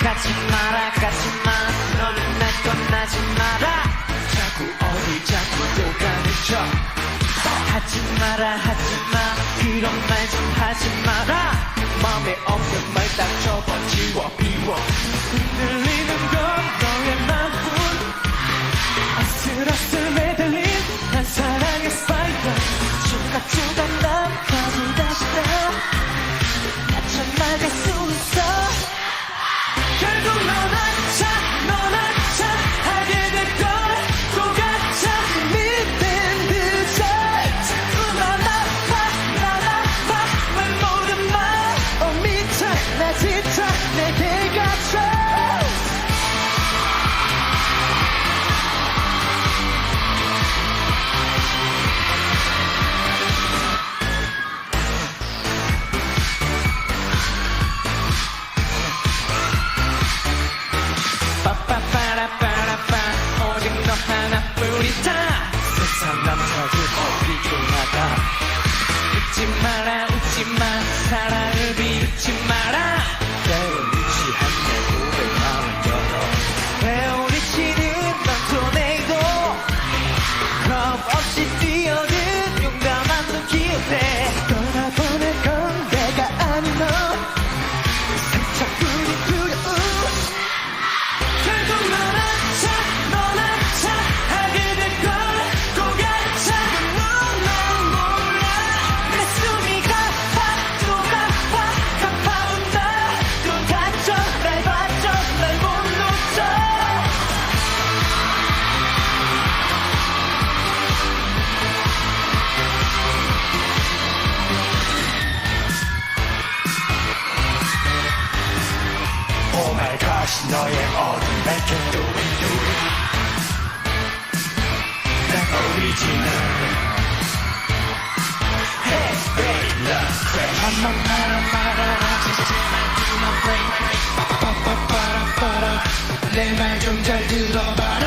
가지 마라 가지 마. 너는 날 떠나지 마라. 자꾸 어디 자꾸 또 가르쳐 하지 마라 하지 마. 그런 말 좀 하지 마라. 다시 너의 모든 밝혀 Do it do it 난 original Hey great love crash 한번 말아봐라 제발 do not break 빠빠빠빠라빠라 내 말 좀 잘 들어봐라